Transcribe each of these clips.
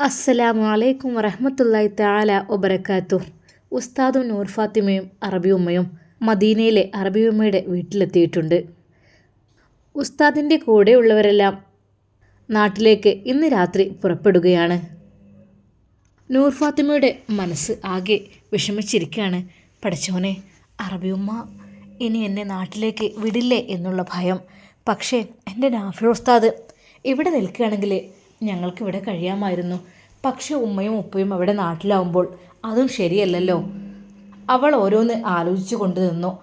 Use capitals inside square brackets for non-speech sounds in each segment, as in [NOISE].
അസ്സലാമു അലൈക്കും വറഹമത്തല്ലായി താല ഒബരക്കാത്തു ഉസ്താദും നൂർ ഫാത്തിമയും അറബി ഉമ്മയും മദീനയിലെ അറബി ഉമ്മയുടെ വീട്ടിലെത്തിയിട്ടുണ്ട്. ഉസ്താദിന്റെ കൂടെയുള്ളവരെല്ലാം നാട്ടിലേക്ക് ഇന്ന് രാത്രി പുറപ്പെടുകയാണ്. നൂർ ഫാത്തിമയുടെ മനസ്സ് ആകെ വിഷമിച്ചിരിക്കുകയാണ്. പഠിച്ചോനെ അറബി ഉമ്മ ഇനി എന്നെ നാട്ടിലേക്ക് വിടില്ലേ എന്നുള്ള ഭയം. പക്ഷേ എന്റെ നാഫി ഉസ്താദ് ഇവിടെ നിൽക്കുകയാണെങ്കിൽ ഞങ്ങൾക്കിവിടെ കഴിയാമായിരുന്നു. പക്ഷെ ഉമ്മയും ഉപ്പയും അവിടെ നാട്ടിലാവുമ്പോൾ അതും ശരിയല്ലല്ലോ. അവൾ ഓരോന്ന് ആലോചിച്ചു കൊണ്ടു നിന്നു.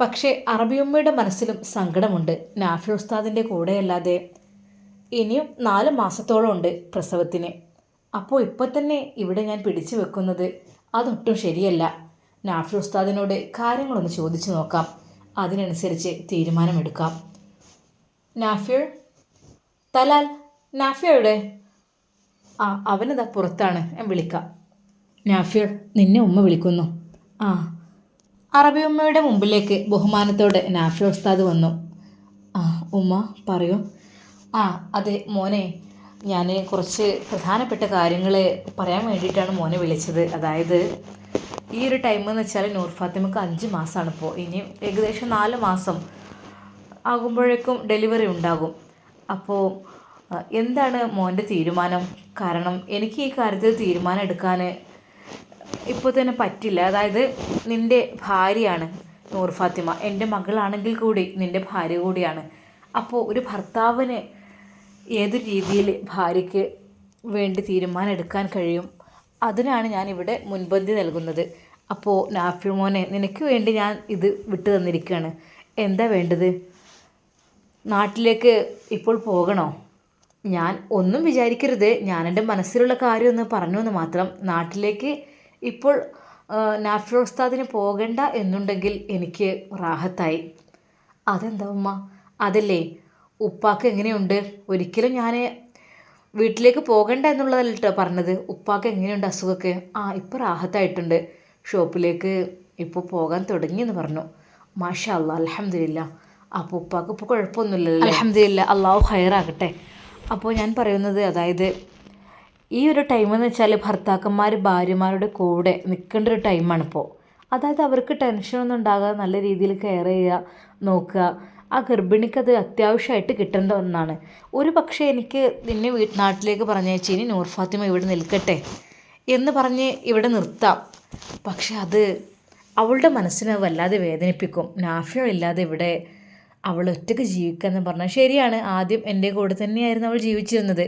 പക്ഷേ അറബിയമ്മയുടെ മനസ്സിലും സങ്കടമുണ്ട്. നാഫി ഉസ്താദിന്റെ കൂടെയല്ലാതെ. ഇനിയും നാല് മാസത്തോളം ഉണ്ട് പ്രസവത്തിന്. അപ്പോൾ ഇപ്പോൾ തന്നെ ഇവിടെ ഞാൻ പിടിച്ചു വെക്കുന്നത് അതൊട്ടും ശരിയല്ല. നാഫി ഉസ്താദിനോട് കാര്യങ്ങളൊന്ന് ചോദിച്ചു നോക്കാം. അതിനനുസരിച്ച് തീരുമാനമെടുക്കാം. നാഫിർ തലാൽ നാഫിയയുടെ ആ അവനതാ പുറത്താണ്. ഞാൻ വിളിക്കാം. നാഫിയ നിന്നെ ഉമ്മ വിളിക്കുന്നു. ആ അറബി ഉമ്മയുടെ മുമ്പിലേക്ക് ബഹുമാനത്തോടെ നാഫിയ ഉസ്താദ് വന്നു. ആ ഉമ്മ പറയൂ. ആ അതെ മോനെ ഞാൻ കുറച്ച് പ്രധാനപ്പെട്ട കാര്യങ്ങൾ പറയാൻ വേണ്ടിയിട്ടാണ് മോനെ വിളിച്ചത്. അതായത് ഈ ഒരു ടൈം എന്ന് വെച്ചാൽ നൂർ ഫാത്തിമക്ക് അഞ്ച് മാസമാണ് ഇപ്പോൾ ഇനി ഏകദേശം നാല് മാസം ആകുമ്പോഴേക്കും ഡെലിവറി ഉണ്ടാകും. അപ്പോൾ എന്താണ് മോന്റെ തീരുമാനം? കാരണം എനിക്ക് ഈ കാര്യത്തിൽ തീരുമാനം എടുക്കാൻ ഇപ്പോൾ തന്നെ പറ്റില്ല. അതായത് നിന്റെ ഭാര്യയാണ് നൂർ ഫാത്തിമ. എന്റെ മകളാണെങ്കിൽ കൂടി നിന്റെ ഭാര്യ കൂടിയാണ്. അപ്പോൾ ഒരു ഭർത്താവിന് ഏതൊരു രീതിയിൽ ഭാര്യയ്ക്ക് വേണ്ടി തീരുമാനം എടുക്കാൻ കഴിയും? അതിനാണ് ഞാൻ ഇവിടെ മുൻപന്തി നൽകുന്നത്. അപ്പോൾ നാഫി മോനെ നിനക്ക് വേണ്ടി ഞാൻ ഇത് വിട്ടു തന്നിരിക്കുകയാണ്. എന്താ വേണ്ടത്? നാട്ടിലേക്ക് ഇപ്പോൾ പോകണോ? ഞാൻ ഒന്നും വിചാരിക്കരുത്. ഞാൻ എന്റെ മനസ്സിലുള്ള കാര്യമൊന്ന് പറഞ്ഞു എന്ന് മാത്രം. നാട്ടിലേക്ക് ഇപ്പോൾ നാഫിർ ഉസ്താദിന് പോകണ്ട എന്നുണ്ടെങ്കിൽ എനിക്ക് റാഹത്തായി. അതെന്താ ഉമ്മ? അതല്ലേ ഉപ്പാക്ക് എങ്ങനെയുണ്ട്? ഒരിക്കലും ഞാൻ വീട്ടിലേക്ക് പോകണ്ട എന്നുള്ളതല്ല കേട്ടോ പറഞ്ഞത്. ഉപ്പാക്ക് എങ്ങനെയുണ്ട് അസുഖമൊക്കെ ആ ഇപ്പോൾ റാഹത്തായിട്ടുണ്ട്. ഷോപ്പിലേക്ക് ഇപ്പോൾ പോകാൻ തുടങ്ങി എന്ന് പറഞ്ഞു. മാഷാ അല്ലാ അലഹമില്ല അപ്പോൾ ഉപ്പാക്ക് ഇപ്പോൾ കുഴപ്പമൊന്നുമില്ലല്ലോ? അലഹമില്ല അള്ളാഹു ഹയറാകട്ടെ അപ്പോൾ ഞാൻ പറയുന്നത് അതായത് ഈ ഒരു ടൈം എന്ന് വെച്ചാൽ ഭർത്താക്കന്മാർ ഭാര്യമാരുടെ കൂടെ നിൽക്കേണ്ട ഒരു ടൈമാണിപ്പോൾ അതായത് അവർക്ക് ടെൻഷനൊന്നും ഉണ്ടാകാതെ നല്ല രീതിയിൽ കെയർ ചെയ്യുക നോക്കുക. ആ ഗർഭിണിക്ക് അത് അത്യാവശ്യമായിട്ട് കിട്ടേണ്ട ഒന്നാണ്. ഒരു പക്ഷേ എനിക്ക് നിന്നെ വീ നാട്ടിലേക്ക് പറഞ്ഞയച്ചു ഇനി നൂർ ഫാത്തിമ ഇവിടെ നിൽക്കട്ടെ എന്ന് പറഞ്ഞ് ഇവിടെ നിർത്താം. പക്ഷെ അത് അവളുടെ മനസ്സിനെ വല്ലാതെ വേദനിപ്പിക്കും. നാഫിയോ ഇല്ലാതെ ഇവിടെ അവൾ ഒറ്റയ്ക്ക് ജീവിക്കുക എന്ന് പറഞ്ഞാൽ ശരിയാണ്. ആദ്യം എന്റെ കൂടെ തന്നെയായിരുന്നു അവൾ ജീവിച്ചിരുന്നത്.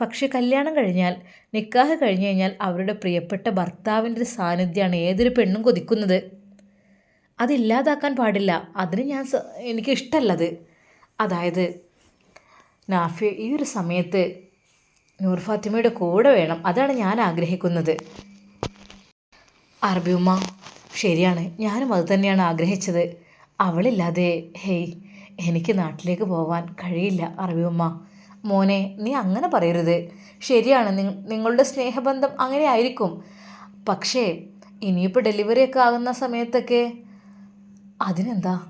പക്ഷേ കല്യാണം കഴിഞ്ഞാൽ നിക്കാഹ് കഴിഞ്ഞു കഴിഞ്ഞാൽ അവരുടെ പ്രിയപ്പെട്ട ഭർത്താവിന്റെ സാന്നിധ്യമാണ് ഏതൊരു പെണ്ണും കൊതിക്കുന്നത്. അതില്ലാതാക്കാൻ പാടില്ല. അതിന് ഞാൻ എനിക്കിഷ്ടമല്ലത് അതായത് നാഫി ഈ ഒരു സമയത്ത് നൂർ ഫാത്തിമയുടെ കൂടെ വേണം. അതാണ് ഞാൻ ആഗ്രഹിക്കുന്നത്. അറബിയുമ്മ ശരിയാണ്. ഞാനും അത് തന്നെയാണ് ആഗ്രഹിച്ചത്. അവളില്ലാതെ ഹേയ് എനിക്ക് നാട്ടിലേക്ക് പോവാൻ കഴിയില്ല അറിവുമ്മ മോനെ നീ അങ്ങനെ പറയരുത്. ശരിയാണ് നിങ്ങളുടെ സ്നേഹബന്ധം അങ്ങനെ ആയിരിക്കും. പക്ഷേ ഇനിയിപ്പോൾ ഡെലിവറി ഒക്കെ ആകുന്ന സമയത്തൊക്കെ അതിനെന്താ?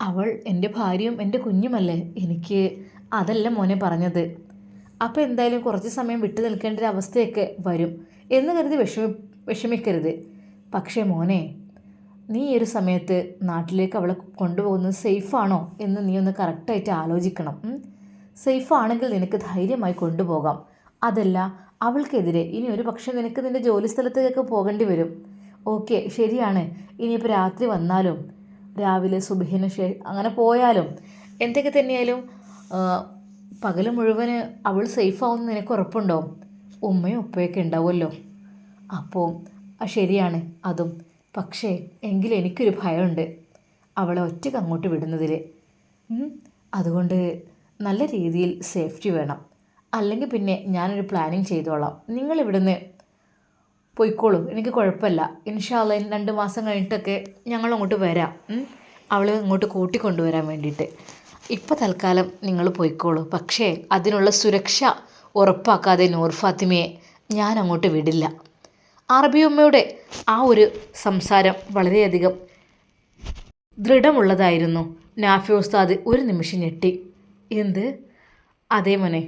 അവൾ എന്റെ ഭാര്യയും എന്റെ കുഞ്ഞുമല്ലേ? എനിക്ക് അതല്ല മോനെ പറഞ്ഞത്. അപ്പോൾ എന്തായാലും കുറച്ച് സമയം വിട്ടു നിൽക്കേണ്ട ഒരു അവസ്ഥയൊക്കെ വരും എന്ന് കരുതി വിഷമി വിഷമിക്കരുത്. പക്ഷേ മോനെ നീ ഈ ഒരു സമയത്ത് നാട്ടിലേക്ക് അവളെ കൊണ്ടുപോകുന്നത് സേഫാണോ എന്ന് നീ ഒന്ന് കറക്റ്റായിട്ട് ആലോചിക്കണം സേഫ് ആണെങ്കിൽ നിനക്ക് ധൈര്യമായി കൊണ്ടുപോകാം. അതല്ല അവൾക്കെതിരെ ഇനി ഒരു പക്ഷേ നിനക്ക് നിന്റെ ജോലി സ്ഥലത്തേക്കൊക്കെ പോകേണ്ടി വരും. ഓക്കെ ശരിയാണ്. ഇനിയിപ്പോൾ രാത്രി വന്നാലും രാവിലെ സുബഹിന് ശേ അങ്ങനെ പോയാലും എന്തൊക്കെ തന്നെയായാലും പകൽ മുഴുവൻ അവൾ സേഫ് ആവുമെന്ന് നിനക്ക് ഉറപ്പുണ്ടോ? ഉമ്മയും ഉപ്പയൊക്കെ ഉണ്ടാവുമല്ലോ. അപ്പോൾ ശരിയാണ്. അതും. പക്ഷേ എങ്കിലും എനിക്കൊരു ഭയമുണ്ട്. അവളെ ഒറ്റയ്ക്ക് അങ്ങോട്ട് വിടുന്നതിൽ അതുകൊണ്ട് നല്ല രീതിയിൽ സേഫ്റ്റി വേണം. അല്ലെങ്കിൽ പിന്നെ ഞാനൊരു പ്ലാനിങ് ചെയ്തോളാം. നിങ്ങൾ ഇവിടുന്ന് പോയിക്കോളൂ. എനിക്ക് കുഴപ്പമില്ല. ഇൻഷാല്ല രണ്ട് മാസം കഴിഞ്ഞിട്ടൊക്കെ ഞങ്ങൾ അങ്ങോട്ട് വരാം. അവളെ ഇങ്ങോട്ട് കൂട്ടിക്കൊണ്ടുവരാൻ വേണ്ടിയിട്ട്. ഇപ്പോൾ തൽക്കാലം നിങ്ങൾ പോയിക്കോളൂ. പക്ഷേ അതിനുള്ള സുരക്ഷ ഉറപ്പാക്കാതെ നൂർ ഫാത്തിമയെ ഞാൻ അങ്ങോട്ട് വിടില്ല. അറബിയമ്മയുടെ ആ ഒരു സംസാരം വളരെയധികം ദൃഢമുള്ളതായിരുന്നു. നാഫി ഉസ്താദ് ഒരു നിമിഷം ഞെട്ടി. എന്ത്? അതേ മോനെ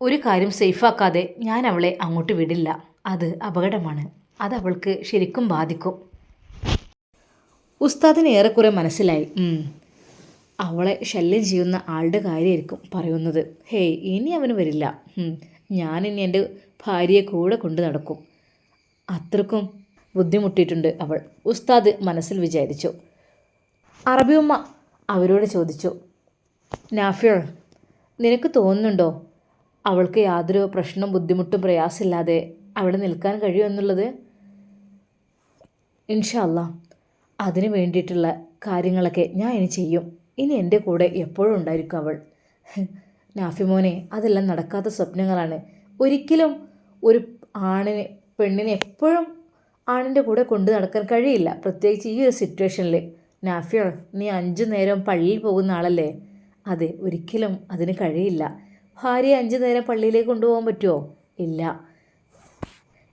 ഒരു കാര്യം സേഫാക്കാതെ ഞാൻ അവളെ അങ്ങോട്ട് വിടില്ല. അത് അപകടമാണ്. അത് അവൾക്ക് ശരിക്കും ബാധിക്കും. ഉസ്താദിന് ഏറെക്കുറെ മനസ്സിലായി. അവളെ ശല്യം ചെയ്യുന്ന ആളുടെ കാര്യമായിരിക്കും പറയുന്നത്. ഹേയ് ഇനി അവന് വരില്ല. ഞാനിനി എന്റെ ഭാര്യയെ കൂടെ കൊണ്ട് നടക്കും. അത്രക്കും ബുദ്ധിമുട്ടിയിട്ടുണ്ട് അവൾ. ഉസ്താദ് മനസ്സിൽ വിചാരിച്ചു. അറബിയമ്മ അവരോട് ചോദിച്ചു നാഫിർ നിനക്ക് തോന്നുന്നുണ്ടോ അവൾക്ക് യാതൊരു പ്രശ്നം ബുദ്ധിമുട്ടും പ്രയാസമില്ലാതെ അവിടെ നിൽക്കാൻ കഴിയുമെന്നുള്ളത് ഇൻഷല്ല അതിന് വേണ്ടിയിട്ടുള്ള കാര്യങ്ങളൊക്കെ ഞാൻ ഇനി ചെയ്യും. ഇനി എന്റെ കൂടെ എപ്പോഴും ഉണ്ടായിരിക്കും അവൾ. [LAUGHS] നാഫിമോനെ അതെല്ലാം നടക്കാത്ത സ്വപ്നങ്ങളാണ്. ഒരിക്കലും ഒരു ആണിനെ പെണ്ണിനെ എപ്പോഴും ആണിന്റെ കൂടെ കൊണ്ടു നടക്കാൻ കഴിയില്ല. പ്രത്യേകിച്ച് ഈ ഒരു സിറ്റുവേഷനിൽ നാഫിയ നീ അഞ്ചു നേരം പള്ളിയിൽ പോകുന്ന ആളല്ലേ? അതെ ഒരിക്കലും അതിന് കഴിയില്ല. ഭാര്യ അഞ്ചു നേരം പള്ളിയിലേക്ക് കൊണ്ടുപോകാൻ പറ്റുമോ ഇല്ല.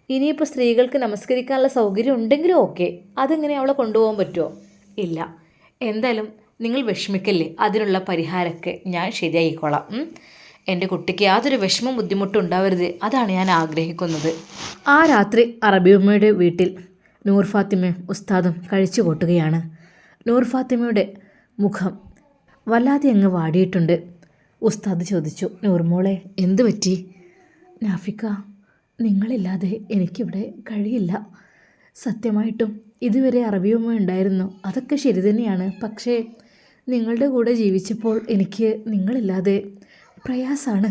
ഇനിയിപ്പോൾ സ്ത്രീകൾക്ക് നമസ്കരിക്കാനുള്ള സൗകര്യം ഉണ്ടെങ്കിലും ഓക്കെ അതെങ്ങനെ അവളെ കൊണ്ടുപോകാൻ പറ്റുമോ ഇല്ല. എന്തായാലും നിങ്ങൾ വിഷമിക്കല്ലേ? അതിനുള്ള പരിഹാരമൊക്കെ ഞാൻ ശരിയാക്കിക്കോളാം. ഉം? എന്റെ കുട്ടിക്ക് യാതൊരു വിഷമം ബുദ്ധിമുട്ടും ഉണ്ടാവരുത്. അതാണ് ഞാൻ ആഗ്രഹിക്കുന്നത്. ആ രാത്രി അറബിയമ്മയുടെ വീട്ടിൽ നൂർ ഫാത്തിമയും ഉസ്താദും കഴിച്ചു കൂട്ടുകയാണ്. നൂർ ഫാത്തിമയുടെ മുഖം വല്ലാതെ അങ്ങ് വാടിയിട്ടുണ്ട്. ഉസ്താദ് ചോദിച്ചു നൂർമോളെ എന്തു പറ്റി? നാഫിക്ക നിങ്ങളില്ലാതെ എനിക്കിവിടെ കഴിയില്ല. സത്യമായിട്ടും ഇതുവരെ അറബിയമ്മ ഉണ്ടായിരുന്നു. അതൊക്കെ ശരി തന്നെയാണ്. പക്ഷേ നിങ്ങളുടെ കൂടെ ജീവിച്ചപ്പോൾ എനിക്ക് നിങ്ങളില്ലാതെ പ്രയാസാണ്.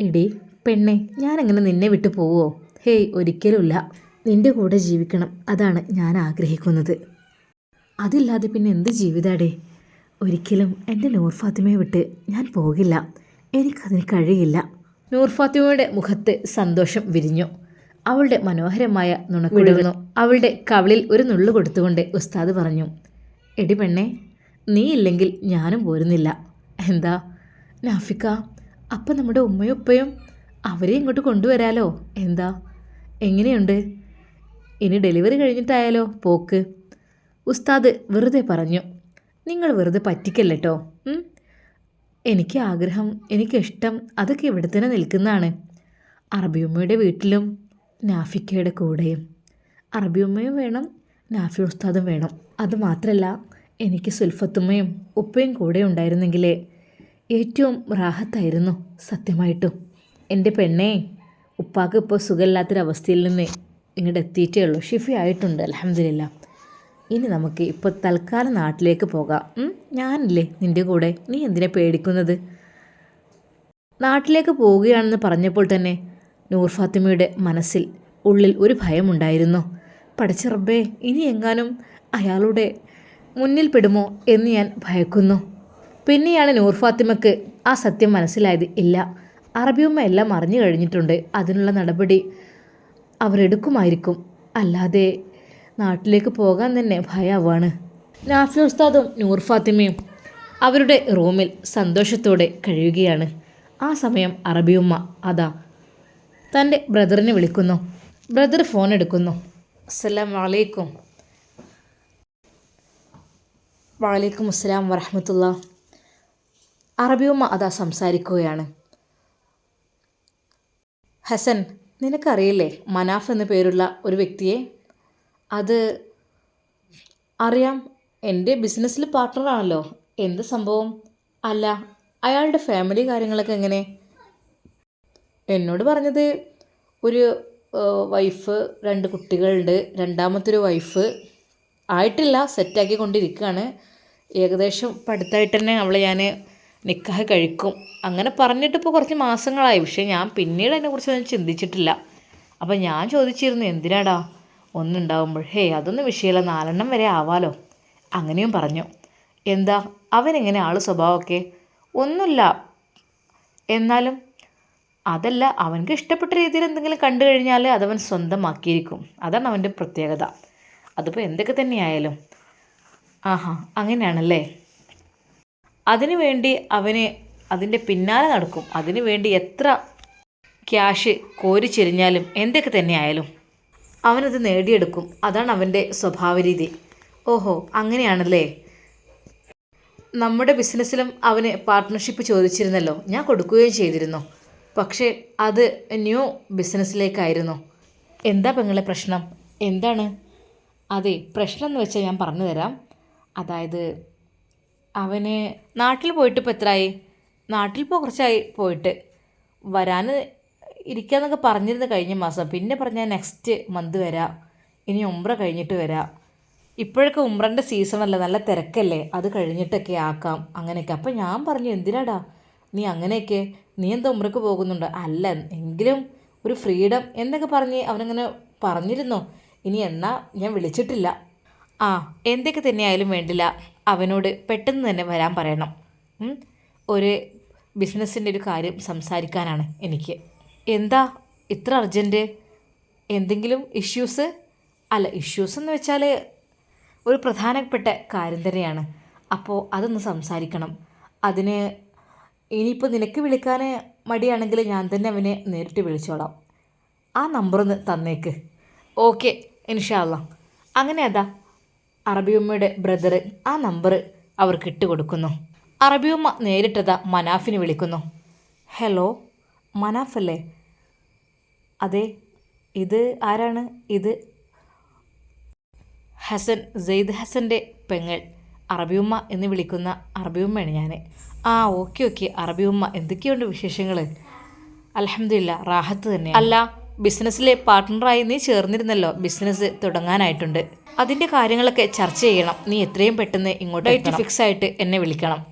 എടി പെണ്ണെ ഞാനങ്ങനെ നിന്നെ വിട്ടു പോവോ? ഹേയ് ഒരിക്കലുമില്ല. നിന്റെ കൂടെ ജീവിക്കണം അതാണ് ഞാൻ ആഗ്രഹിക്കുന്നത്. അതില്ലാതെ പിന്നെ എന്ത് ജീവിതാടേ? ഒരിക്കലും എന്റെ നൂർ ഫാത്തിമയെ വിട്ട് ഞാൻ പോകില്ല. എനിക്കതിന് കഴിയില്ല. നൂർ ഫാത്തിമയുടെ മുഖത്ത് സന്തോഷം വിരിഞ്ഞു. അവളുടെ മനോഹരമായ നുണക്കുടുന്നു അവളുടെ കവളിൽ ഒരു നുള്ളു കൊടുത്തുകൊണ്ട് ഉസ്താദ് പറഞ്ഞു എടി പെണ്ണെ നീ ഇല്ലെങ്കിൽ ഞാനും പോരുന്നില്ല. എന്താ? നാഫിക്ക അപ്പം നമ്മുടെ ഉമ്മയും ഉപ്പയും അവരെ ഇങ്ങോട്ട് കൊണ്ടുവരാലോ? എന്താ? എങ്ങനെയുണ്ട്? ഇനി ഡെലിവറി കഴിഞ്ഞിട്ടായാലോ പോക്ക്? ഉസ്താദ് വെറുതെ പറഞ്ഞു നിങ്ങൾ വെറുതെ പറ്റിക്കല്ലോ എനിക്ക് ആഗ്രഹം എനിക്കിഷ്ടം അതൊക്കെ ഇവിടെ തന്നെ നിൽക്കുന്നതാണ്. അറബിയുമ്മയുടെ വീട്ടിലും നാഫിക്കയുടെ കൂടെയും. അറബിയുമ്മയും വേണം നാഫി ഉസ്താദും വേണം. അതുമാത്രമല്ല എനിക്ക് സുൽഫത്തുമ്മയും ഉപ്പയും കൂടെ ഉണ്ടായിരുന്നെങ്കിലേ ഏറ്റവും റാഹത്തായിരുന്നു സത്യമായിട്ടും. എന്റെ പെണ്ണേ ഉപ്പാക്ക് ഇപ്പോൾ സുഖമില്ലാത്തൊരവസ്ഥയിൽ നിന്ന് ഇങ്ങോട്ട് എത്തിയിട്ടേ ഉള്ളൂ. ഷിഫി ആയിട്ടുണ്ട് അലഹമില്ല ഇനി നമുക്ക് ഇപ്പോൾ തൽക്കാലം നാട്ടിലേക്ക് പോകാം? ഞാനില്ലേ നിന്റെ കൂടെ? നീ എന്തിനെ പേടിക്കുന്നത്? നാട്ടിലേക്ക് പോവുകയാണെന്ന് പറഞ്ഞപ്പോൾ തന്നെ നൂർ ഫാത്തിമയുടെ മനസ്സിൽ ഉള്ളിൽ ഒരു ഭയമുണ്ടായിരുന്നു പഠിച്ച റബ്ബേ ഇനി എങ്ങാനും അയാളുടെ മുന്നിൽ പെടുമോ എന്ന് ഞാൻ ഭയക്കുന്നു. പിന്നെയാണ് നൂർ ഫാത്തിമക്ക് ആ സത്യം മനസ്സിലായത്. ഇല്ല അറബിയമ്മ എല്ലാം അറിഞ്ഞു കഴിഞ്ഞിട്ടുണ്ട്. അതിനുള്ള നടപടി അവരെടുക്കുമായിരിക്കും. അല്ലാതെ നാട്ടിലേക്ക് പോകാൻ തന്നെ ഭയമാണ് നാഫി ഉസ്താദും നൂർ ഫാത്തിമയും അവരുടെ റൂമിൽ സന്തോഷത്തോടെ കഴിയുകയാണ്. ആ സമയം അറബിയമ്മ അതാ തന്റെ ബ്രദറിനെ വിളിക്കുന്നു. ബ്രദർ ഫോൺ എടുക്കുന്നു. അസ്സലാം വലൈക്കും വലൈക്കും അസ്സലാം വറഹമത്തുള്ള അറബിയുമ്മ അതാ സംസാരിക്കുകയാണ്. ഹസൻ നിനക്കറിയില്ലേ മനാഫ് എന്ന പേരുള്ള ഒരു വ്യക്തിയെ? അത് അറിയാം എന്റെ ബിസിനസ്സിൽ പാർട്ട്ണറാണല്ലോ എന്ത് സംഭവം? അല്ല അയാളുടെ ഫാമിലി കാര്യങ്ങളൊക്കെ എങ്ങനെ? എന്നോട് പറഞ്ഞത് ഒരു വൈഫ് രണ്ട് കുട്ടികളുണ്ട് രണ്ടാമത്തെ ഒരു വൈഫ് ആയിട്ടില്ല സെറ്റാക്കി കൊണ്ടിരിക്കുകയാണ് ഏകദേശം പഠിത്തമായിട്ട് തന്നെ അവളെ ഞാൻ നിക്കാഹ് കഴിക്കും. അങ്ങനെ പറഞ്ഞിട്ട് ഇപ്പോൾ കുറച്ച് മാസങ്ങളായി. പക്ഷേ ഞാൻ പിന്നീട് അതിനെക്കുറിച്ചൊന്നും ചിന്തിച്ചിട്ടില്ല. അപ്പം ഞാൻ ചോദിച്ചിരുന്നു എന്തിനാടാ? ഒന്നുണ്ടാവുമ്പോൾ. ഹേ അതൊന്നും വിഷയമില്ല. നാലെണ്ണം വരെ ആവാലോ. അങ്ങനെയും പറഞ്ഞു. എന്താ? അവനെങ്ങനെ? ആൾ സ്വഭാവമൊക്കെ? ഒന്നുമില്ല. എന്നാലും? അതല്ല അവനക്ക് ഇഷ്ടപ്പെട്ട രീതിയിൽ എന്തെങ്കിലും കണ്ടു കഴിഞ്ഞാൽ അതവൻ സ്വന്തമാക്കിയിരിക്കും. അതാണ് അവന്റെ പ്രത്യേകത. അതിപ്പോൾ എന്തൊക്കെ തന്നെയായാലും. ആഹാ അങ്ങനെയാണല്ലേ? അതിനു വേണ്ടി അവന് അതിന്റെ പിന്നാലെ നടക്കും. അതിനു വേണ്ടി എത്ര ക്യാഷ് കോരിച്ചെരിഞ്ഞാലും എന്തൊക്കെ തന്നെ ആയാലും അവനത് നേടിയെടുക്കും. അതാണ് അവന്റെ സ്വഭാവ രീതി ഓഹോ അങ്ങനെയാണല്ലേ? നമ്മുടെ ബിസിനസ്സിലും അവന് പാർട്ട്ണർഷിപ്പ് ചോദിച്ചിരുന്നല്ലോ. ഞാൻ കൊടുക്കുകയും ചെയ്തിരുന്നു. പക്ഷേ അത് ന്യൂ ബിസിനസ്സിലേക്കായിരുന്നു. എന്താ പെങ്ങളെ പ്രശ്നം? എന്താണ്? അതെ പ്രശ്നം എന്ന് വെച്ചാൽ ഞാൻ പറഞ്ഞു തരാം അതായത് അവന് നാട്ടിൽ പോയിട്ട് ഇപ്പോൾ എത്രയായി നാട്ടിൽ ഇപ്പോൾ കുറച്ചായി പോയിട്ട്. വരാൻ ഇരിക്കാന്നൊക്കെ പറഞ്ഞിരുന്നു കഴിഞ്ഞ മാസം. പിന്നെ പറഞ്ഞാൽ നെക്സ്റ്റ് മന്ത് വരാം. ഇനി ഉംറ കഴിഞ്ഞിട്ട് വരാം. ഇപ്പോഴൊക്കെ ഉംറന്റെ സീസണല്ലേ നല്ല തിരക്കല്ലേ? അത് കഴിഞ്ഞിട്ടൊക്കെ ആക്കാം. അങ്ങനെയൊക്കെ. അപ്പം ഞാൻ പറഞ്ഞു എന്തിനാടാ? നീ അങ്ങനെയൊക്കെ? നീ എന്താ ഉംറക്ക് പോകുന്നുണ്ട്? അല്ല എങ്കിലും ഒരു ഫ്രീഡം എന്നൊക്കെ പറഞ്ഞ് അവനങ്ങനെ പറഞ്ഞിരുന്നു. ഇനി എന്നാ? ഞാൻ വിളിച്ചിട്ടില്ല. ആ എന്തൊക്കെ തന്നെയായാലും വേണ്ടില്ല. അവനോട് പെട്ടെന്ന് തന്നെ വരാൻ പറയണം. ഒരു ബിസിനസ്സിന്റെ ഒരു കാര്യം സംസാരിക്കാനാണ് എനിക്ക്. എന്താ ഇത്ര അർജന്റ്? എന്തെങ്കിലും ഇഷ്യൂസ്? അല്ല ഇഷ്യൂസ് എന്ന് വെച്ചാൽ ഒരു പ്രധാനപ്പെട്ട കാര്യം തന്നെയാണ്. അപ്പോൾ അതൊന്ന് സംസാരിക്കണം. അതിന് ഇനിയിപ്പോൾ നിനക്ക് വിളിക്കാൻ മടിയാണെങ്കിൽ ഞാൻ തന്നെ അവനെ നേരിട്ട് വിളിച്ചോളാം. ആ നമ്പറൊന്ന് തന്നേക്ക്. ഓക്കെ ഇൻഷാല്ല അങ്ങനെ അതാ. അറബിയമ്മയുടെ ബ്രദർ ആ നമ്പർ അവർക്ക് ഇട്ട് കൊടുക്കുന്നു അറബിയമ്മ നേരിട്ടതാ മനാഫിനെ വിളിക്കുന്നു. ഹലോ മനാഫ് അല്ലേ അതെ ഇത് ആരാണ്? ഇത് ഹസൻ സെയ്ദ് ഹസന്റെ പെങ്ങൾ. അറബിയുമ്മ എന്ന് വിളിക്കുന്ന അറബിയുമ്മയാണ് ഞാൻ ആ ഓക്കെ ഓക്കെ. അറബിയുമ്മ എന്തൊക്കെയുണ്ട് വിശേഷങ്ങൾ അലഹമില്ല റാഹത്ത് തന്നെ അല്ല ബിസിനസ്സിലെ പാർട്ട്ണറായി നീ ചേർന്നിരുന്നല്ലോ. ബിസിനസ് തുടങ്ങാനായിട്ടുണ്ട്. അതിന്റെ കാര്യങ്ങളൊക്കെ ചർച്ച ചെയ്യണം. നീ എത്രയും പെട്ടെന്ന് ഇങ്ങോട്ട് ഡേറ്റ് ഫിക്സ് ആയിട്ട് എന്നെ വിളിക്കണം.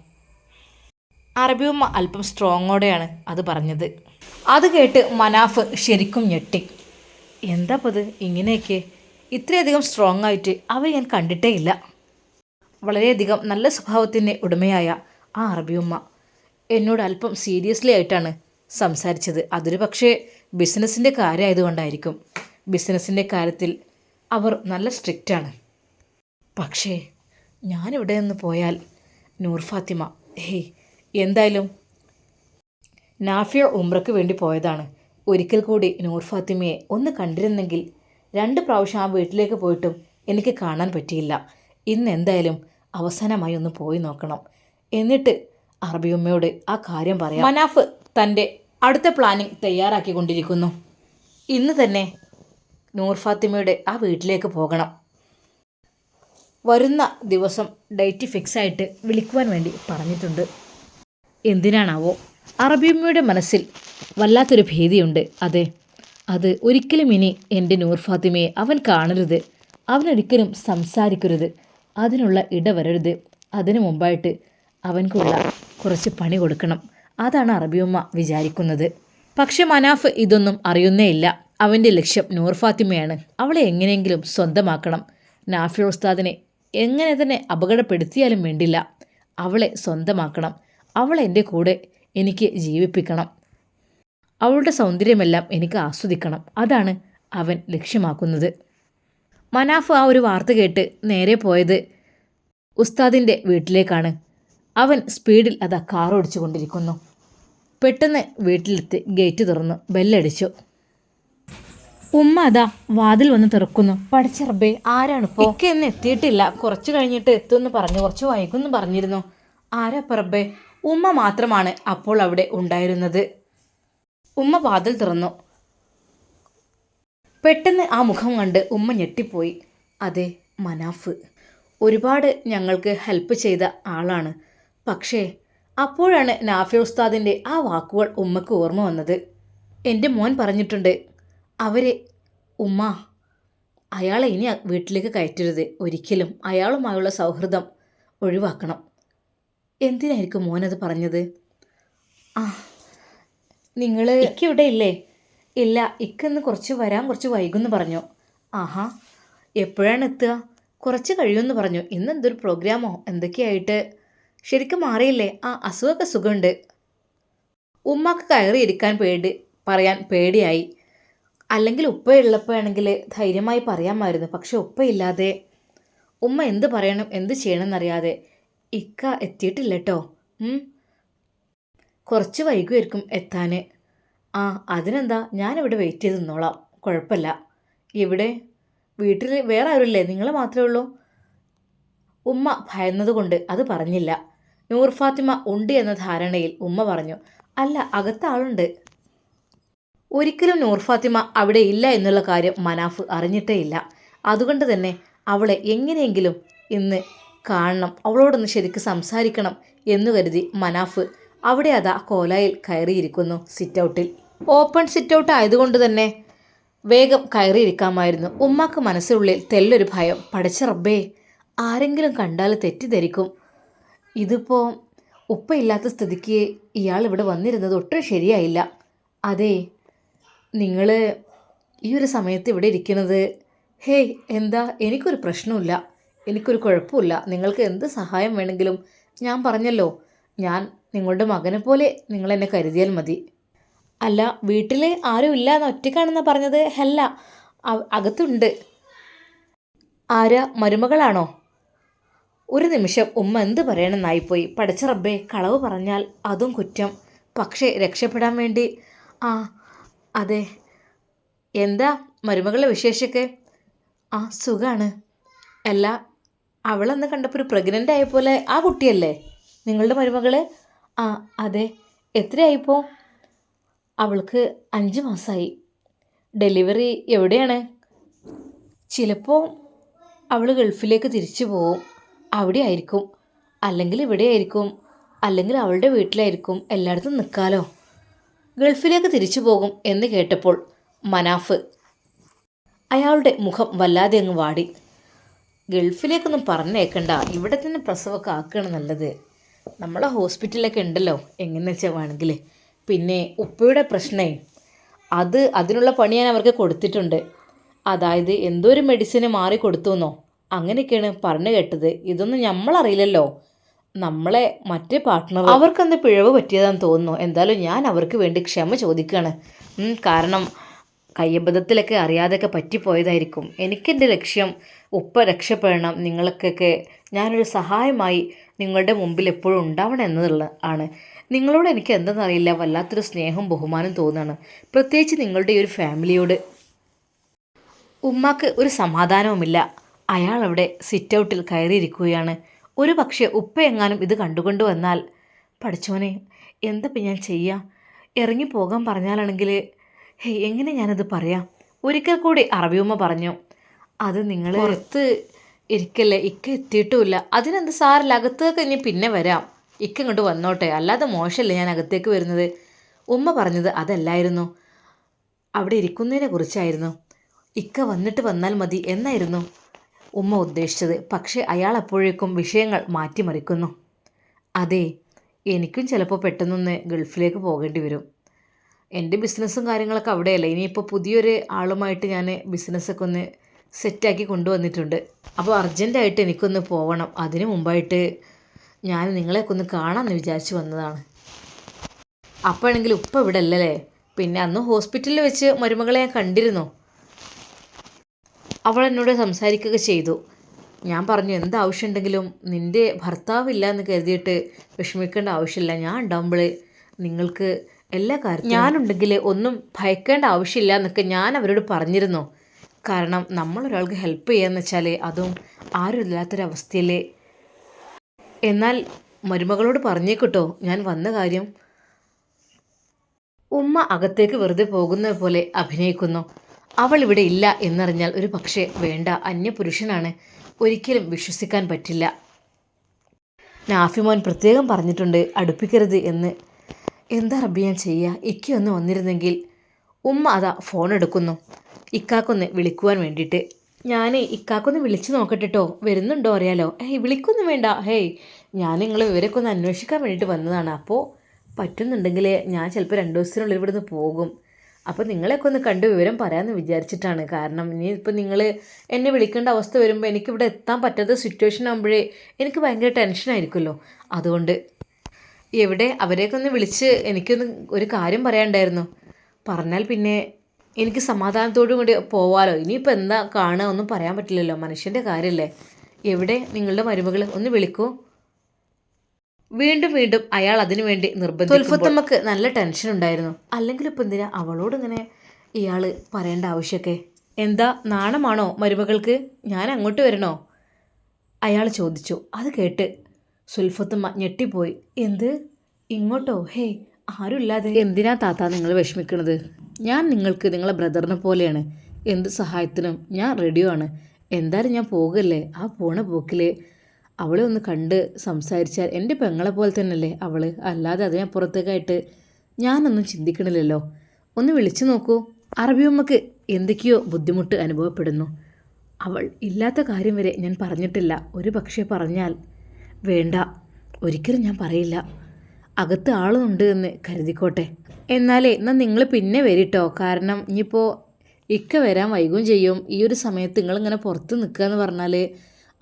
അറബിയുമ്മ അല്പം സ്ട്രോങ്ങോടെയാണ് അത് പറഞ്ഞത്. അത് കേട്ട് മനാഫ് ശരിക്കും ഞെട്ടി. എന്താ പത് ഇങ്ങനെയൊക്കെ? ഇത്രയധികം സ്ട്രോങ് ആയിട്ട് അവർ ഞാൻ കണ്ടിട്ടേ ഇല്ല. വളരെയധികം നല്ല സ്വഭാവത്തിന്റെ ഉടമയായ ആ ഉമ്മ. എന്നോട് അല്പം സീരിയസ്ലി ആയിട്ടാണ് സംസാരിച്ചത്. അതൊരു പക്ഷേ ബിസിനസ്സിന്റെ കാര്യമായതുകൊണ്ടായിരിക്കും. ബിസിനസ്സിന്റെ കാര്യത്തിൽ അവർ നല്ല സ്ട്രിക്റ്റാണ് പക്ഷേ ഞാനിവിടെ നിന്ന് പോയാൽ നൂർ ഫാത്തിമ ഹേയ് എന്തായാലും? നാഫിയ ഉമ്രക്ക് വേണ്ടി പോയതാണ്. ഒരിക്കൽ കൂടി നൂർ ഫാത്തിമയെ ഒന്ന് കണ്ടിരുന്നെങ്കിൽ രണ്ട് പ്രാവശ്യം ആ വീട്ടിലേക്ക് പോയിട്ടും എനിക്ക് കാണാൻ പറ്റിയില്ല. ഇന്ന് എന്തായാലും അവസാനമായി ഒന്ന് പോയി നോക്കണം. എന്നിട്ട് അറബിയമ്മയോട് ആ കാര്യം പറയാം. മനാഫ് തന്റെ അടുത്ത പ്ലാനിങ് തയ്യാറാക്കിക്കൊണ്ടിരിക്കുന്നു. ഇന്ന് തന്നെ നൂർ ഫാത്തിമയുടെ ആ വീട്ടിലേക്ക് പോകണം. വരുന്ന ദിവസം ഡേറ്റ് ഫിക്സ് ആയിട്ട് വിളിക്കുവാൻ വേണ്ടി പറഞ്ഞിട്ടുണ്ട്. എന്തിനാണാവോ? അറബിയമ്മയുടെ മനസ്സിൽ വല്ലാത്തൊരു ഭീതിയുണ്ട്. അതെ അത് ഒരിക്കലും ഇനി എന്റെ നൂർ ഫാത്തിമയെ അവൻ കാണരുത്. അവനൊരിക്കലും സംസാരിക്കരുത്. അതിനുള്ള ഇടവരരുത് അതിനു മുമ്പായിട്ട് അവൻക്കുള്ള കുറച്ച് പണി കൊടുക്കണം. അതാണ് അറബിയമ്മ വിചാരിക്കുന്നത്. പക്ഷെ മനാഫ് ഇതൊന്നും അറിയുന്നേ ഇല്ല അവന്റെ ലക്ഷ്യം നൂർ ഫാത്തിമയാണ്. അവളെ എങ്ങനെയെങ്കിലും സ്വന്തമാക്കണം. നാഫി ഉസ്താദിനെ എങ്ങനെ തന്നെ അപകടപ്പെടുത്തിയാലും വേണ്ടില്ല അവളെ സ്വന്തമാക്കണം. അവളെ എന്റെ കൂടെ എനിക്ക് ജീവിപ്പിക്കണം. അവളുടെ സൗന്ദര്യമെല്ലാം എനിക്ക് ആസ്വദിക്കണം. അതാണ് അവൻ ലക്ഷ്യമാക്കുന്നത്. മനാഫ് ആ ഒരു വാർത്ത കേട്ട് നേരെ പോയത് ഉസ്താദിന്റെ വീട്ടിലേക്കാണ്. അവൻ സ്പീഡിൽ അതാ കാർ ഓടിച്ചു കൊണ്ടിരിക്കുന്നു. പെട്ടെന്ന് വീട്ടിലെത്തി ഗേറ്റ് തുറന്നു. ബെല്ലടിച്ചു. ഉമ്മ അതാ വാതിൽ വന്ന് തുറക്കുന്നു. പഠിച്ചറബേ ആരാണിപ്പോ? ഒക്കെ എത്തിയിട്ടില്ല. കുറച്ചു കഴിഞ്ഞിട്ട് എത്തുമെന്ന് പറഞ്ഞു. കുറച്ച് വൈകുമെന്ന് പറഞ്ഞിരുന്നു. ആരാ പറബേ ഉമ്മ മാത്രമാണ് അപ്പോൾ അവിടെ ഉണ്ടായിരുന്നത്. ഉമ്മ വാതിൽ തുറന്നു. പെട്ടെന്ന് ആ മുഖം കണ്ട് ഉമ്മ ഞെട്ടിപ്പോയി. അതെ മനാഫ്. ഒരുപാട് ഞങ്ങൾക്ക് ഹെൽപ്പ് ചെയ്ത ആളാണ്. പക്ഷേ അപ്പോഴാണ് നാഫി ഉസ്താദിന്റെ ആ വാക്കുകൾ ഉമ്മക്ക് ഓർമ്മ വന്നത്. എന്റെ മോൻ പറഞ്ഞിട്ടുണ്ട് അവരെ ഉമ്മ അയാളെ ഇനി വീട്ടിലേക്ക് കയറ്റരുത്. ഒരിക്കലും അയാളുമായുള്ള സൗഹൃദം ഒഴിവാക്കണം. എന്തിനായിരിക്കും മോനത് പറഞ്ഞത്? ആ നിങ്ങൾ ഇക്ക ഇവിടെ ഇല്ലേ? ഇല്ല ഇക്കന്ന് കുറച്ച് വരാൻ കുറച്ച് വൈകുമെന്ന് പറഞ്ഞു. ആഹാ എപ്പോഴാണ് എത്തുക? കുറച്ച് കഴിയുമെന്ന് പറഞ്ഞു. ഇന്ന് എന്തൊരു പ്രോഗ്രാമോ? എന്തൊക്കെയായിട്ട്? ശരിക്കും മാറിയില്ലേ? ആ അസുഖമൊക്കെ സുഖമുണ്ട്. ഉമ്മാക്ക് കയറി ഇരിക്കാൻ പേടി പറയാൻ പേടിയായി. അല്ലെങ്കിൽ ഉപ്പ ഉള്ളപ്പോഴാണെങ്കിൽ ധൈര്യമായി പറയാമായിരുന്നു പക്ഷെ ഉപ്പയില്ലാതെ. ഉമ്മ എന്ത് പറയണം എന്ത് ചെയ്യണമെന്നറിയാതെ ഇക്ക എത്തിയിട്ടില്ല കേട്ടോ. കുറച്ച് വൈകുമായിരിക്കും എത്താൻ. ആ അതിനെന്താ? ഞാനിവിടെ വെയിറ്റ് ചെയ്ത് നിന്നോളാം. കുഴപ്പമില്ല. ഇവിടെ? വീട്ടിൽ വേറെ ആരുമില്ലേ? നിങ്ങൾ മാത്രമേ ഉള്ളൂ? ഉമ്മ ഭയന്നതുകൊണ്ട് അത് പറഞ്ഞില്ല. നൂർ ഫാത്തിമ ഉണ്ട് എന്ന ധാരണയിൽ ഉമ്മ പറഞ്ഞു അല്ല അകത്ത് ആളുണ്ട്. ഒരിക്കലും നൂർ ഫാത്തിമ അവിടെ ഇല്ല എന്നുള്ള കാര്യം മനാഫ് അറിഞ്ഞിട്ടേ ഇല്ല അതുകൊണ്ട് തന്നെ അവളെ എങ്ങനെയെങ്കിലും ഇന്ന് കാണണം അവളോടൊന്ന് ശരിക്ക് സംസാരിക്കണം എന്ന് കരുതി മനാഫ് അവിടെ അതാ കോലായിൽ കയറിയിരിക്കുന്നു സിറ്റൗട്ടിൽ. ഓപ്പൺ സിറ്റൗട്ട് ആയതുകൊണ്ട് തന്നെ വേഗം കയറിയിരിക്കാമായിരുന്നു. ഉമ്മാക്ക് മനസ്സിനുള്ളിൽ തെല്ലൊരു ഭയം പഠിച്ച റബ്ബേ ആരെങ്കിലും കണ്ടാൽ തെറ്റിദ്ധരിക്കും. ഇതിപ്പോൾ ഉപ്പയില്ലാത്ത സ്ഥിതിക്ക് ഇയാൾ ഇവിടെ വന്നിരുന്നത് ഒട്ടും ശരിയായില്ല. അതെ നിങ്ങൾ ഈ ഒരു സമയത്ത് ഇവിടെ ഇരിക്കുന്നത് ഹേയ് എന്താ? എനിക്കൊരു പ്രശ്നമില്ല എനിക്കൊരു കുഴപ്പമില്ല നിങ്ങൾക്ക് എന്ത് സഹായം വേണമെങ്കിലും ഞാൻ പറഞ്ഞല്ലോ. ഞാൻ നിങ്ങളുടെ മകനെ പോലെ നിങ്ങൾ എന്നെ കരുതിയാൽ മതി. അല്ല വീട്ടിൽ ആരും ഇല്ല എന്ന് ഒറ്റയ്ക്കാണെന്നാ പറഞ്ഞത്? അല്ല അകത്തുണ്ട്. ആരാ? മരുമകളാണോ? ഒരു നിമിഷം ഉമ്മ എന്ത് പറയണമെന്നായിപ്പോയി പഠിച്ച റബ്ബേ കളവ് പറഞ്ഞാൽ അതും കുറ്റം. പക്ഷേ രക്ഷപ്പെടാൻ വേണ്ടി ആ അതെ എന്താ മരുമകളുടെ വിശേഷമൊക്കെ? ആ സുഖമാണ് അല്ല അവളന്ന് കണ്ടപ്പോൾ ഒരു പ്രഗ്നന്റ് ആയ പോലെ ആ കുട്ടിയല്ലേ? നിങ്ങളുടെ മരുമകൾ ആ അതെ എത്രയായിപ്പോൾ അവൾക്ക് അഞ്ച് മാസമായി ഡെലിവറി എവിടെയാണ്? ചിലപ്പോൾ അവൾ ഗൾഫിലേക്ക് തിരിച്ചു പോവും. അവിടെ ആയിരിക്കും അല്ലെങ്കിൽ ഇവിടെ ആയിരിക്കും അല്ലെങ്കിൽ അവളുടെ വീട്ടിലായിരിക്കും. എല്ലായിടത്തും നിൽക്കാലോ. ഗൾഫിലേക്ക് തിരിച്ചു പോകും എന്ന് കേട്ടപ്പോൾ മനാഫ് അയാളുടെ മുഖം വല്ലാതെ അങ്ങ് വാടി. ഗൾഫിലേക്കൊന്നും പറഞ്ഞേക്കണ്ട. ഇവിടെ തന്നെ പ്രസവമൊക്കെ ആക്കുകയാണ് നല്ലത്. നമ്മളെ ഹോസ്പിറ്റലൊക്കെ ഉണ്ടല്ലോ. എങ്ങനെ വെച്ചാൽ വേണമെങ്കിൽ പിന്നെ ഉപ്പയുടെ പ്രശ്നമേ അത് അതിനുള്ള പണി ഞാൻ അവർക്ക് കൊടുത്തിട്ടുണ്ട്. അതായത് എന്തോ ഒരു മെഡിസിന് മാറി കൊടുത്തു എന്നോ അങ്ങനെയൊക്കെയാണ് പറഞ്ഞു കേട്ടത്. ഇതൊന്നും നമ്മളറിയില്ലല്ലോ നമ്മളെ മറ്റേ പാർട്ട്ണർ അവർക്കെന്ത് പിഴവ് പറ്റിയതാന്ന് തോന്നുന്നു. എന്തായാലും ഞാൻ അവർക്ക് വേണ്ടി ക്ഷമ ചോദിക്കുകയാണ് കാരണം കയ്യബദ്ധത്തിലൊക്കെ അറിയാതെയൊക്കെ പറ്റിപ്പോയതായിരിക്കും. എനിക്കെന്റെ ലക്ഷ്യം ഉപ്പ രക്ഷപ്പെടണം. നിങ്ങൾക്കൊക്കെ ഞാനൊരു സഹായമായി നിങ്ങളുടെ മുമ്പിൽ എപ്പോഴും ഉണ്ടാവണം എന്നുള്ള ആണ്. നിങ്ങളോട് എനിക്ക് എന്തെന്നറിയില്ല വല്ലാത്തൊരു സ്നേഹം ബഹുമാനം തോന്നുകയാണ്. പ്രത്യേകിച്ച് നിങ്ങളുടെ ഈ ഒരു ഫാമിലിയോട് ഉമ്മാക്ക് ഒരു സമാധാനവുമില്ല. അയാൾ അവിടെ സിറ്റ് ഔട്ടിൽ കയറിയിരിക്കുകയാണ്. ഒരു പക്ഷേ ഉപ്പ എങ്ങാനും ഇത് കണ്ടുകൊണ്ട് വന്നാൽ പഠിച്ചോനെ എന്തപ്പം ഞാൻ ചെയ്യാം? ഇറങ്ങിപ്പോകാൻ പറഞ്ഞാലാണെങ്കിൽ ഹേ എങ്ങനെ ഞാനത് പറയാം? ഒരിക്കൽ കൂടി അറബിയുമ്മ പറഞ്ഞു അത് നിങ്ങൾ പുറത്ത് ഇരിക്കല്ലേ ഇക്ക എത്തിയിട്ടുമില്ല. അതിനെന്ത് സാറില്ല അകത്തേക്ക് ഇനി പിന്നെ വരാം. ഇക്ക ഇങ്ങോട്ട് വന്നോട്ടെ. അല്ലാതെ മോശമല്ലേ ഞാൻ അകത്തേക്ക് വരുന്നത്? ഉമ്മ പറഞ്ഞത് അതല്ലായിരുന്നു. അവിടെ ഇരിക്കുന്നതിനെ കുറിച്ചായിരുന്നു. ഇക്ക വന്നിട്ട് വന്നാൽ മതി എന്നായിരുന്നു. ഉമ്മ ഉദ്ദേശിച്ചത്. പക്ഷേ അയാൾ അപ്പോഴേക്കും വിഷയങ്ങൾ മാറ്റിമറിക്കുന്നു. അതെ എനിക്കും ചിലപ്പോൾ പെട്ടെന്നൊന്ന് ഗൾഫിലേക്ക് പോകേണ്ടി വരും. എന്റെ ബിസിനസ്സും കാര്യങ്ങളൊക്കെ അവിടെയല്ല. ഇനിയിപ്പോൾ പുതിയൊരു ആളുമായിട്ട് ഞാൻ ബിസിനസ്സൊക്കെ ഒന്ന് സെറ്റാക്കി കൊണ്ടുവന്നിട്ടുണ്ട്. അപ്പോൾ അർജന്റായിട്ട് എനിക്കൊന്ന് പോകണം അതിനു മുമ്പായിട്ട് ഞാൻ നിങ്ങളെയൊക്കെ ഒന്ന് കാണാമെന്ന് വിചാരിച്ചു വന്നതാണ്. അപ്പോഴെങ്കിൽ ഉപ്പ ഇവിടെ അല്ലല്ലേ പിന്നെ അന്ന് ഹോസ്പിറ്റലിൽ വെച്ച് മരുമകളെ ഞാൻ കണ്ടിരുന്നു. അവൾ എന്നോട് സംസാരിക്കുക ചെയ്തു. ഞാൻ പറഞ്ഞു എന്ത് ആവശ്യമുണ്ടെങ്കിലും നിന്റെ ഭർത്താവില്ല എന്ന് കരുതിയിട്ട് വിഷമിക്കേണ്ട ആവശ്യമില്ല. ഞാൻ ഉണ്ടാകുമ്പോൾ നിങ്ങൾക്ക് എല്ലാ കാര്യത്തിലും ഞാനുണ്ടെങ്കിൽ ഒന്നും ഭയക്കേണ്ട ആവശ്യമില്ല എന്നൊക്കെ ഞാൻ അവരോട് പറഞ്ഞിരുന്നു. കാരണം നമ്മളൊരാൾക്ക് ഹെൽപ്പ് ചെയ്യാന്ന് വെച്ചാൽ അതും ആരും ഇല്ലാത്തൊരവസ്ഥയിൽ എന്നാൽ മരുമകളോട് പറഞ്ഞേക്കിട്ടോ ഞാൻ വന്ന കാര്യം. ഉമ്മ അകത്തേക്ക് വെറുതെ പോകുന്നത് പോലെ അഭിനയിക്കുന്നു. അവൾ ഇവിടെ ഇല്ല എന്നറിഞ്ഞാൽ ഒരു പക്ഷേ വേണ്ട. അന്യപുരുഷനാണ്. ഒരിക്കലും വിശ്വസിക്കാൻ പറ്റില്ല. നാഫിമോൻ പ്രത്യേകം പറഞ്ഞിട്ടുണ്ട് അടുപ്പിക്കരുത് എന്ന്. എന്താ റബ്ബി ഞാൻ ചെയ്യുക ഇക്കൊന്ന് വന്നിരുന്നെങ്കിൽ ഉമ്മ അതാ ഫോൺ എടുക്കുന്നു. ഇക്കാക്കൊന്ന് വിളിക്കുവാൻ വേണ്ടിയിട്ട്. ഞാൻ ഇക്കാക്കൊന്ന് വിളിച്ചു നോക്കട്ടെ കേട്ടോ വരുന്നുണ്ടോ അറിയാലോ? ഏയ് വിളിക്കൊന്നും വേണ്ട. ഹേയ് ഞാൻ നിങ്ങൾ ഇവരൊക്കെ ഒന്ന് അന്വേഷിക്കാൻ വേണ്ടിയിട്ട് വന്നതാണ്. അപ്പോൾ പറ്റുന്നുണ്ടെങ്കിൽ ഞാൻ ചിലപ്പോൾ രണ്ട് ദിവസത്തിനുള്ളിൽ ഇവിടുന്ന് പോകും. അപ്പോൾ നിങ്ങളെയൊക്കെ ഒന്ന് കണ്ട് വിവരം പറയാമെന്ന് വിചാരിച്ചിട്ടാണ്. കാരണം ഇനി നിങ്ങൾ എന്നെ വിളിക്കേണ്ട അവസ്ഥ വരുമ്പോൾ എനിക്കിവിടെ എത്താൻ പറ്റാത്ത സിറ്റുവേഷൻ ആകുമ്പോഴേ എനിക്ക് ഭയങ്കര ടെൻഷനായിരിക്കുമല്ലോ അതുകൊണ്ട് എവിടെ അവരെയൊക്കെ ഒന്ന് വിളിച്ച് എനിക്കൊന്ന് ഒരു കാര്യം പറയാണ്ടായിരുന്നു പറഞ്ഞാൽ പിന്നെ എനിക്ക് സമാധാനത്തോടും കൂടി പോവാലോ? ഇനിയിപ്പോൾ എന്താ കാണുക? ഒന്നും പറയാൻ പറ്റില്ലല്ലോ. മനുഷ്യന്റെ കാര്യമല്ലേ എവിടെ നിങ്ങളുടെ മരുമകൾ ഒന്ന് വിളിക്കൂ. വീണ്ടും വീണ്ടും അയാൾ അതിനു വേണ്ടി നിർബന്ധിച്ചു തൊൽഫത്തമ്മക്ക് നല്ല ടെൻഷൻ ഉണ്ടായിരുന്നു. അല്ലെങ്കിൽ ഇപ്പം എന്തിനാ അവളോട് ഇങ്ങനെ ഇയാൾ പറയേണ്ട ആവശ്യമൊക്കെ? എന്താ നാണമാണോ മരുമകൾക്ക്? ഞാൻ അങ്ങോട്ട് വരണോ? അയാൾ ചോദിച്ചു. അത് കേട്ട് സുൽഫത്തുമ്മ ഞെട്ടിപ്പോയി. എന്ത്? ഇങ്ങോട്ടോ? ഹേ ആരുമില്ലാതെ എന്തിനാ താത്ത നിങ്ങൾ വിഷമിക്കണത്? ഞാൻ നിങ്ങൾക്ക് നിങ്ങളെ ബ്രദറിനെ പോലെയാണ്. എന്ത് സഹായത്തിനും ഞാൻ റെഡിയോ ആണ് എന്തായാലും ഞാൻ പോകല്ലേ? ആ പോണ പോക്കിൽ അവളെ ഒന്ന് കണ്ട് സംസാരിച്ചാൽ എന്റെ പെങ്ങളെ പോലെ തന്നെയല്ലേ അവൾ അല്ലാതെ അതിനപ്പുറത്തേക്കായിട്ട് ഞാനൊന്നും ചിന്തിക്കണില്ലല്ലോ. ഒന്ന് വിളിച്ചു നോക്കൂ. അറബിയമ്മക്ക് എന്തൊക്കെയോ ബുദ്ധിമുട്ട് അനുഭവപ്പെടുന്നു. അവൾ ഇല്ലാത്ത കാര്യം വരെ ഞാൻ പറഞ്ഞിട്ടില്ല. ഒരു പക്ഷേ പറഞ്ഞാൽ വേണ്ട. ഒരിക്കലും ഞാൻ പറയില്ല. അകത്ത് ആളുണ്ട് എന്ന് കരുതിക്കോട്ടെ. എന്നാലേ എന്നാൽ നിങ്ങൾ പിന്നെ വരിട്ടോ? കാരണം ഇനിയിപ്പോൾ ഇക്ക വരാൻ വൈകും ചെയ്യും. ഈ ഒരു സമയത്ത് നിങ്ങളിങ്ങനെ പുറത്ത് നിൽക്കുക എന്ന് പറഞ്ഞാൽ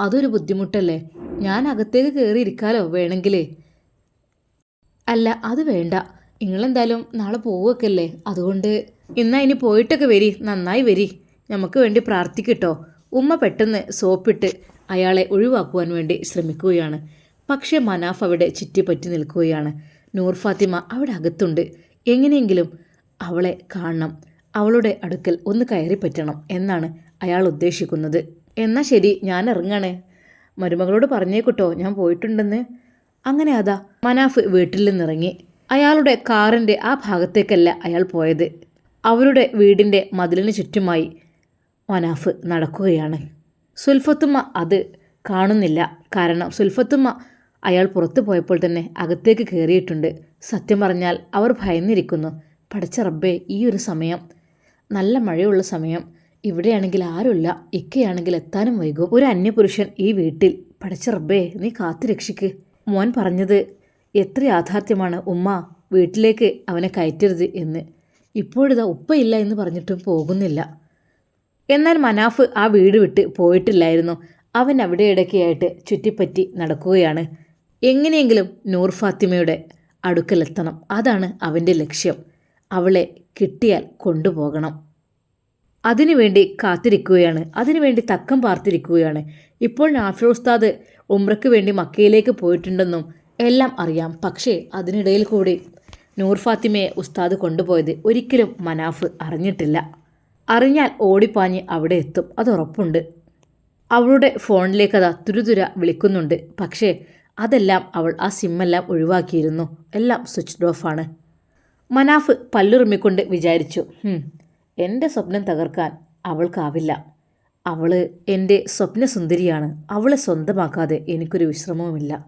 അതൊരു ബുദ്ധിമുട്ടല്ലേ? ഞാൻ അകത്തേക്ക് കയറി ഇരിക്കാലോ വേണമെങ്കിലേ? അല്ല അത് വേണ്ട. നിങ്ങളെന്തായാലും നാളെ പോവുകയൊക്കെയല്ലേ? അതുകൊണ്ട് ഇന്നാ ഇനി പോയിട്ടൊക്കെ വരി. നന്നായി വരി. നമുക്ക് വേണ്ടി പ്രാർത്ഥിക്കട്ടോ. ഉമ്മ പെട്ടെന്ന് സോപ്പിട്ട് അയാളെ ഒഴിവാക്കുവാൻ വേണ്ടി ശ്രമിക്കുകയാണ്. പക്ഷേ മനാഫ് അവിടെ ചുറ്റിപ്പറ്റി നിൽക്കുകയാണ്. നൂർ ഫാത്തിമ അവിടെ അകത്തുണ്ട്. എങ്ങനെയെങ്കിലും അവളെ കാണണം. അവളുടെ അടുക്കൽ ഒന്ന് കയറി പറ്റണം എന്നാണ് അയാൾ ഉദ്ദേശിക്കുന്നത്. എന്നാൽ ശരി ഞാൻ ഇറങ്ങാണ് മരുമകളോട് പറഞ്ഞേക്കുട്ടോ ഞാൻ പോയിട്ടുണ്ടെന്ന്. അങ്ങനെ അതാ മനാഫ് വീട്ടിൽ നിന്നിറങ്ങി. അയാളുടെ കാറിന്റെ ആ ഭാഗത്തേക്കല്ല അയാൾ പോയത്. അവരുടെ വീടിന്റെ മതിലിന് ചുറ്റുമായി മനാഫ് നടക്കുകയാണ്. സുൽഫത്തുമ്മ അത് കാണുന്നില്ല. കാരണം സുൽഫത്തുമ്മ അയാൾ പുറത്തു പോയപ്പോൾ തന്നെ അകത്തേക്ക് കയറിയിട്ടുണ്ട്. സത്യം പറഞ്ഞാൽ അവർ ഭയന്നിരിക്കുന്നു. പടച്ച റബ്ബേ ഈ ഒരു സമയം. നല്ല മഴയുള്ള സമയം. ഇവിടെയാണെങ്കിൽ ആരുമില്ല. ഇക്കയാണെങ്കിൽ എത്താനും വൈകും. ഒരു അന്യപുരുഷൻ ഈ വീട്ടിൽ. പടച്ച റബ്ബേ നീ കാത്തു രക്ഷിക്ക്. മോൻ പറഞ്ഞത് എത്ര യാഥാർത്ഥ്യമാണ് ഉമ്മ വീട്ടിലേക്ക് അവനെ കയറ്റരുത് എന്ന്. ഇപ്പോഴിതാ ഉപ്പയില്ല എന്ന് പറഞ്ഞിട്ടും പോകുന്നില്ല. എന്നാൽ മനാഫ് ആ വീട് വിട്ട് പോയിട്ടില്ലായിരുന്നു. അവൻ അവിടെ ഇടയ്ക്കായിട്ട് ചുറ്റിപ്പറ്റി നടക്കുകയാണ്. എങ്ങനെയെങ്കിലും നൂർ ഫാത്തിമയുടെ അടുക്കലെത്തണം. അതാണ് അവന്റെ ലക്ഷ്യം. അവളെ കിട്ടിയാൽ കൊണ്ടുപോകണം. അതിനുവേണ്ടി കാത്തിരിക്കുകയാണ്. അതിനുവേണ്ടി തക്കം പാർത്തിരിക്കുകയാണ്. ഇപ്പോൾ നാഫിർ ഉസ്താദ് വേണ്ടി മക്കയിലേക്ക് പോയിട്ടുണ്ടെന്നും എല്ലാം അറിയാം. പക്ഷേ അതിനിടയിൽ കൂടി നൂർ ഫാത്തിമയെ ഉസ്താദ് കൊണ്ടുപോയത് ഒരിക്കലും മനാഫ് അറിഞ്ഞിട്ടില്ല. അറിഞ്ഞാൽ ഓടിപ്പാഞ്ഞ് അവിടെ എത്തും. അത് ഉറപ്പുണ്ട്. അവളുടെ ഫോണിലേക്ക് അത് തുരുതുര വിളിക്കുന്നുണ്ട്. പക്ഷേ അതെല്ലാം അവൾ ആ സിമ്മെല്ലാം ഒഴിവാക്കിയിരുന്നു. എല്ലാം സ്വിച്ച് ഓഫാണ്. മനാഫ് പല്ലുറുമ്മിക്കൊണ്ട് വിചാരിച്ചു "ഹും, എന്റെ സ്വപ്നം തകർക്കാൻ അവൾക്കാവില്ല. അവൾ എന്റെ സ്വപ്നസുന്ദരിയാണ്. അവളെ സ്വന്തമാക്കാതെ എനിക്കൊരു വിശ്രമവുമില്ല.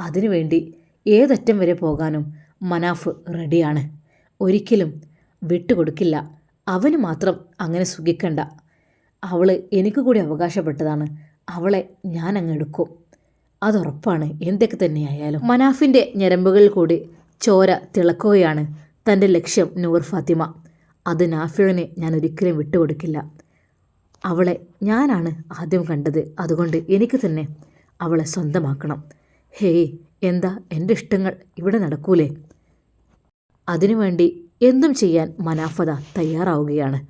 അതിനുവേണ്ടി ഏതറ്റം വരെ പോകാനും മനാഫ് റെഡിയാണ്. ഒരിക്കലും വിട്ടുകൊടുക്കില്ല. അവന് മാത്രം അങ്ങനെ സുഖിക്കണ്ട. അവൾ എനിക്ക് കൂടി അവകാശപ്പെട്ടതാണ്. അവളെ ഞാൻ അങ്ങ് എടുക്കും. അതുറപ്പാണ് എന്തൊക്കെ തന്നെയായാലും. മനാഫിന്റെ ഞരമ്പുകളിൽ കൂടി ചോര തിളക്കുകയാണ് തന്റെ ലക്ഷ്യം നൂർ ഫാത്തിമ. അത് നാഫിളിനെ ഞാൻ ഒരിക്കലും വിട്ടുകൊടുക്കില്ല. അവളെ ഞാനാണ് ആദ്യം കണ്ടത്. അതുകൊണ്ട് എനിക്ക് തന്നെ അവളെ സ്വന്തമാക്കണം. ഹേയ് എന്താ എന്റെ ഇഷ്ടങ്ങൾ ഇവിടെ നടക്കൂലേ? അതിനുവേണ്ടി എന്തും ചെയ്യാൻ മനാഫത തയ്യാറാവുകയാണ്.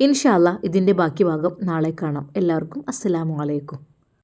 ഇൻഷാല്ല ഇതിന്റെ ബാക്കി ഭാഗം നാളെ കാണാം. എല്ലാവർക്കും അസ്സലാമു അലൈക്കും.